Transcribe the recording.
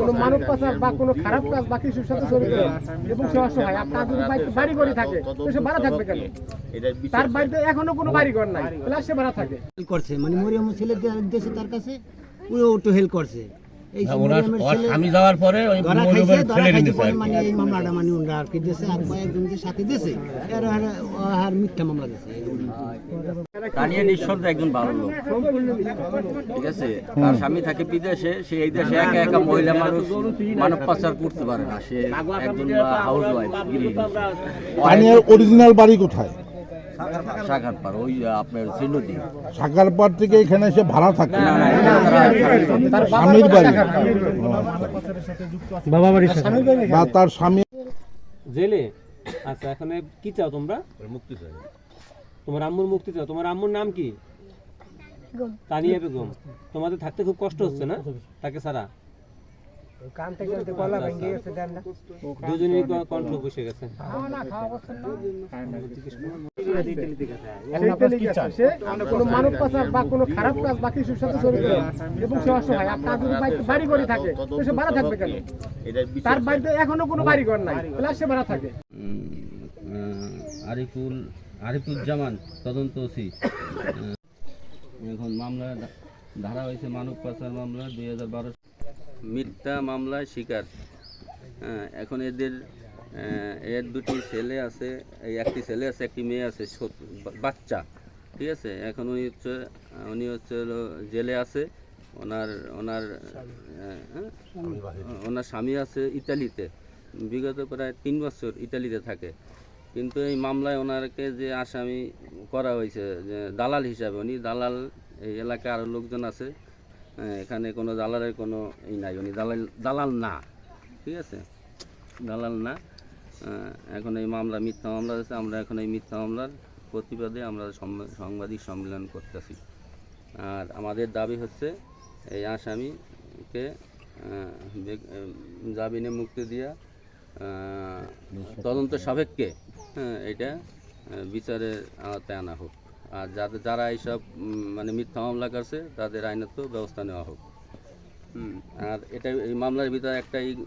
কোনো মানব পাচার বা কোনো খারাপ কাজ বা কিছুর সাথে জড়িত এবং সে অসহায় আর তার যদি বাড়ি করে থাকে সে ভাড়া থাকবে কেন? তার বাড়িতে এখনও কোনো বাড়ি ঘর নাই তাহলে সে ভাড়া থাকে। করছে মানে মরিয়ম ছেলে দেশে তার কাছে একটু হেল্প করছে। এই যে মরিয়মের ছেলে আমি যাওয়ার পরে ওই ধরা খাইছে মরিয়মের ধরা ছেলে খাইছে নিয়েছে পরে মানে এই মামলাটা মানে ওনারা আর কি দিয়েছে আর কয়েকজন সাথে দিয়েছে আর- আর মিথ্যা মামলা দিয়েছে তানিয়া নিঃসন্দ একজন ভালো লোক। ঠিক আছে? তার স্বামী থাকে বিদেশে সে এই দেশে একা একা মহিলা মানুষ মানব পাচার করতে পারে না। সে একজন হাউস ওয়াইফ অরিজিনাল বাড়ি কোথায়? ওই আপনার সাকারপাড় থেকে এখানে এসে ভাড়া থাকে। স্বামীর বাড়ি। বাবা সাথে। বা তার স্বামী জেলে? আচ্ছা এখানে কি চাও তোমরা? মুক্তি চাই তোমার আম্মুর মুক্তি চাও। তোমার আম্মুর নাম কি? তানিয়া বেগম। তোমাদের থাকতে খুব কষ্ট হচ্ছে না? তাকে ছাড়া? দেন না দুজনেরই কণ্ঠ বসে গেছে। এখন আপনার কি চান সে কোনো মানব পাচার বা কোনো খারাপ কাজ বা কিছুর সাথে জড়িত এবং সে অসহায় আর তার যদি বাড়ি করে থাকে তো সে ভাড়া থাকবে কেন তার বাড়িতে এখনও কোনো বাড়ি ঘর নাই তাহলে সে ভাড়া থাকে আরিফুল আরিফুজ্জামান তদন্ত ওসি এখন মামলা ধারা হয়েছে মানব পাচার মামলা দুই হাজার বারো মিথ্যা মামলায় শিকার হ্যাঁ, এখন এদের এর দুটি ছেলে আছে এই একটি ছেলে আছে একটি মেয়ে আছে বাচ্চা ঠিক আছে? এখন উনি হচ্ছে উনি হচ্ছে জেলে আছে ওনার ওনার ওনার স্বামী আছে ইতালিতে বিগত প্রায় তিন বছর ইতালিতে থাকে। কিন্তু এই মামলায় ওনারকে যে আসামি করা হয়েছে যে দালাল হিসাবে উনি দালাল এই এলাকায় আরও লোকজন আছে এখানে কোনো দালালের কোনো ই নাই উনি দালাল দালাল না ঠিক আছে? দালাল না। এখন এই মামলা মিথ্যা মামলা আছে আমরা এখন এই মিথ্যা মামলার প্রতিবাদে আমরা সাংবাদিক সম্মেলন করতেছি। আর আমাদের দাবি হচ্ছে এই আসামিকে জামিনে মুক্তি দিয়া তদন্ত সাপেক্ষে হ্যাঁ এটা আহ, বিচারের আওতায় আনা হোক। আর যাদের যারা এইসব মানে মিথ্যা মামলা করছে তাদের আইনত ব্যবস্থা নেওয়া হোক। আর এটা এই মামলার ভিতরে একটা ই-